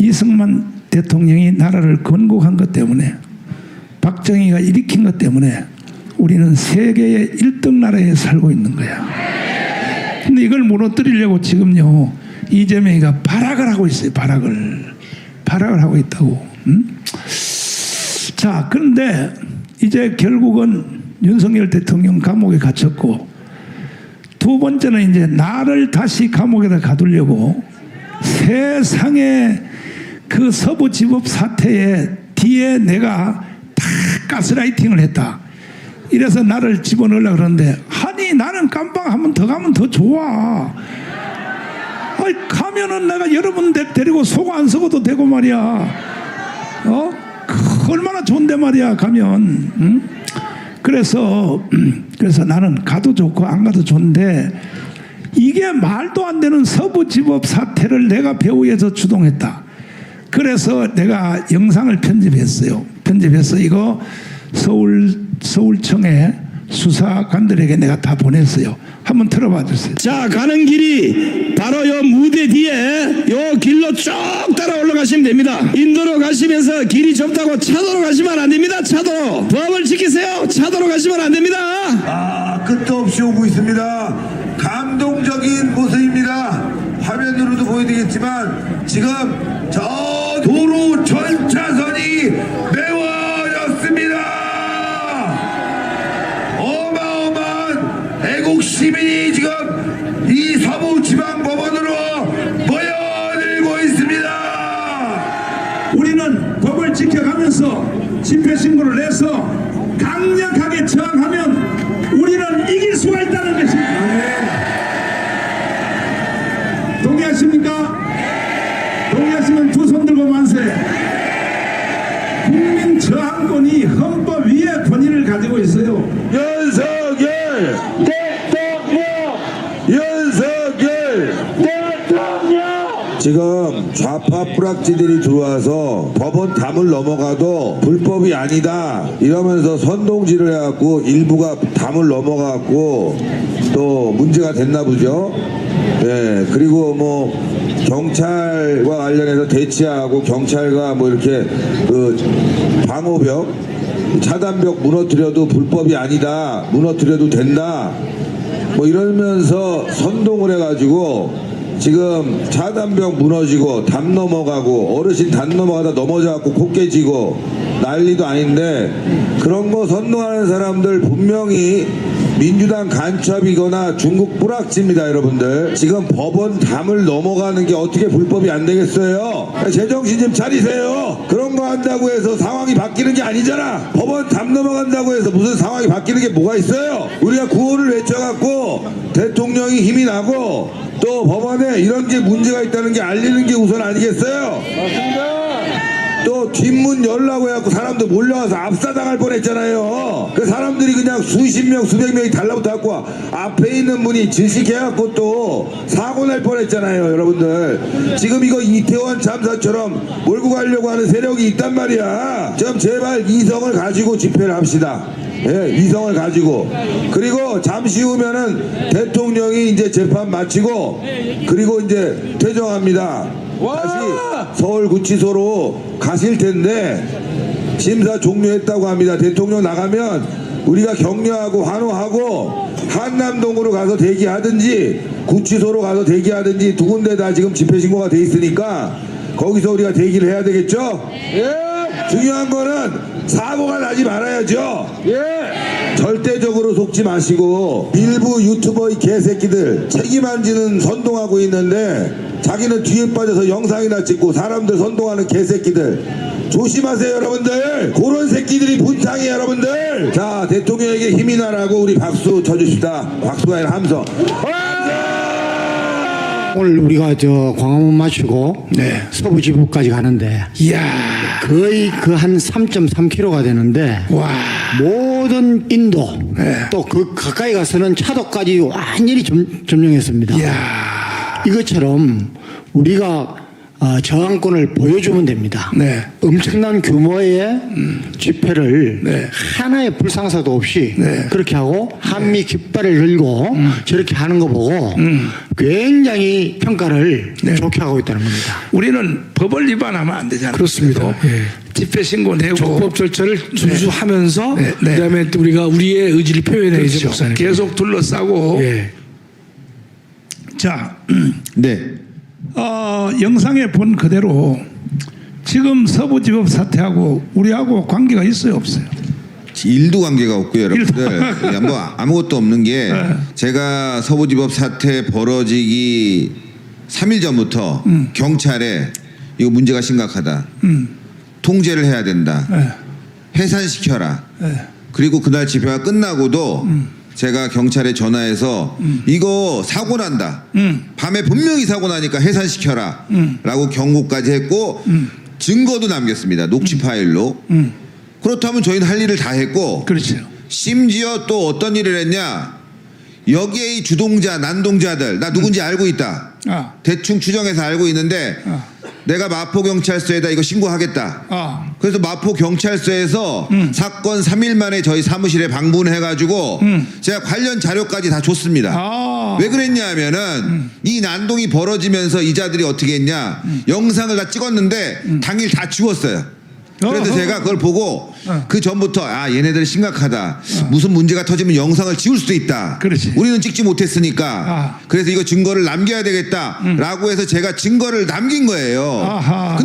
이승만 대통령이 나라를 건국한 것 때문에 박정희가 일으킨 것 때문에 우리는 세계의 1등 나라에 살고 있는 거야. 근데 이걸 무너뜨리려고 지금요 이재명이가 발악을 하고 있어요. 발악을 발악을 하고 있다고. 음? 자 그런데 이제 결국은 윤석열 대통령 감옥에 갇혔고 두 번째는 이제 나를 다시 감옥에다 가두려고 세상에 그 서부지법 사태에 뒤에 내가 다 가스라이팅을 했다. 이래서 나를 집어넣으려고 그러는데 아니 나는 깜빵 한번더 가면 더 좋아. 아니 가면은 내가 여러분 데- 데리고 속안 썩어도 되고 말이야. 어? 그 얼마나 좋은데 말이야 가면. 응? 그래서 그래서 나는 가도 좋고 안 가도 좋은데 이게 말도 안 되는 서부지법 사태를 내가 배후에서 주동했다. 그래서 내가 영상을 편집했어요. 편집해서 이거 서울 서울청의 수사관들에게 내가 다 보냈어요. 한번 들어봐 주세요. 자 가는 길이 바로 요 무대 뒤에 요 길로 쭉 따라 올라가시면 됩니다 인도로 가시면서 길이 좁다고 차도로 가시면 안 됩니다 차도로 법을 지키세요 차도로 가시면 안 됩니다 아, 끝도 없이 오고 있습니다. 감동적인 모습입니다. 화면으로도 보여드리겠지만 지금 저 도로 전 차선이 메워졌습니다. 어마어마한 애국 시민이 지금 이 서부지방법원으로 모여들고 있습니다. 우리는 법을 지켜가면서 집회 신고를 내서 가지고 있어요. 윤석열 대통령! 윤석열 대통령! 지금 좌파 뿌락지들이 들어와서 법원 담을 넘어가도 불법이 아니다 이러면서 선동질을 해갖고 일부가 담을 넘어가갖고 또 문제가 됐나 보죠. 예 그리고 뭐 경찰과 관련해서 대치하고 경찰과 뭐 이렇게 그 방호벽 차단벽 무너뜨려도 불법이 아니다. 무너뜨려도 된다. 뭐 이러면서 선동을 해가지고 지금 차단벽 무너지고 담 넘어가고 어르신 담 넘어가다 넘어져갖고 코 깨지고 난리도 아닌데 그런 거 선동하는 사람들 분명히 민주당 간첩이거나 중국 뿌락지입니다 여러분들 지금 법원 담을 넘어가는 게 어떻게 불법이 안 되겠어요 제정신 좀 차리세요 한다고 해서 상황이 바뀌는 게 아니잖아. 법원 담 넘어간다고 해서 무슨 상황이 바뀌는 게 뭐가 있어요? 우리가 구호를 외쳐갖고 대통령이 힘이 나고 또 법원에 이런 게 문제가 있다는 게 알리는 게 우선 아니겠어요 또 뒷문 열라고 해갖고 사람들 몰려와서 압사당할 뻔했잖아요. 그 사람들이 그냥 수십 명, 수백 명이 달라붙어 갖고 앞에 있는 분이 질식해갖고 또 사고 날 뻔했잖아요, 여러분들. 지금 이거 이태원 참사처럼 몰고 가려고 하는 세력이 있단 말이야. 좀 제발 이성을 가지고 집회를 합시다. 예, 이성을 가지고 그리고 잠시 후면은 대통령이 이제 재판 마치고 그리고 이제 퇴정합니다. 다시 서울구치소로 가실 텐데 심사 종료했다고 합니다. 대통령 나가면 우리가 격려하고 환호하고 한남동으로 가서 대기하든지 구치소로 가서 대기하든지 두 군데 다 지금 집회 신고가 돼 있으니까 거기서 우리가 대기를 해야 되겠죠? 중요한 거는 사고가 나지 말아야죠. 절대적으로 속지 마시고 일부 유튜버 이 개새끼들 책임 안 지는 선동하고 있는데 자기는 뒤에 빠져서 영상이나 찍고 사람들 선동하는 개새끼들. 조심하세요 여러분들. 그런 새끼들이 분탕이에요 여러분들. 자 대통령에게 힘이 나라고 우리 박수 쳐주십시다. 박수가 아니라 함성. 오늘 우리가 저 광화문 마치고 네. 서부 지부까지 가는데 이야, 거의 그 한 3.3km가 되는데 와, 모든 인도 네. 또그 가까이 가서는 차도까지 완전히 점, 점령했습니다. 이야, 이것처럼 우리가 어, 저항권을 보여주면 됩니다. 네. 엄청난 규모의 집회를 네. 하나의 불상사도 없이 네. 그렇게 하고 한미 깃발을 들고 저렇게 하는 거 보고 굉장히 평가를 네. 좋게 하고 있다는 겁니다. 우리는 법을 위반하면 안 되잖아요. 그렇습니다. 예. 집회 신고 내고 적법 절차를 준수하면서 네, 네. 그다음에 또 우리가 우리의 의지를 표현해야죠, 그렇죠. 목사님. 계속 둘러싸고 예. 자 네. 어, 영상에 본 그대로 지금 서부지법 사태하고 우리하고 관계가 있어요 없어요? 일도 관계가 없고요, 여러분들. 예, 뭐 아무것도 없는 게 네. 제가 서부지법 사태 벌어지기 3일 전부터 경찰에 이거 문제가 심각하다. 통제를 해야 된다. 네. 해산시켜라. 네. 그리고 그날 집회가 끝나고도 제가 경찰에 전화해서 이거 사고 난다. 음. 밤에 분명히 사고 나니까 해산시켜라. 라고 경고까지 했고 증거도 남겼습니다. 녹취 파일로. 그렇다면 저희는 할 일을 다 했고 그렇죠. 심지어 또 어떤 일을 했냐? 여기에 이 주동자, 난동자들 나 누군지 알고 있다. 아, 대충 추정해서 알고 있는데 아. 내가 마포 경찰서에다 이거 신고하겠다. 아, 그래서 마포 경찰서에서 음. 사건 3일 만에 저희 사무실에 방문해 가지고 제가 관련 자료까지 다 줬습니다. 아. 왜 그랬냐면은 이 난동이 벌어지면서 이자들이 어떻게 했냐 영상을 다 찍었는데 당일 다 지웠어요. 그래서 어허. 제가 그걸 보고 어. 그 전부터 아 얘네들 심각하다. 무슨 문제가 터지면 영상을 지울 수도 있다. 그렇지. 우리는 찍지 못했으니까. 아. 그래서 이거 증거를 남겨야 되겠다라고 해서 제가 증거를 남긴 거예요. 아하.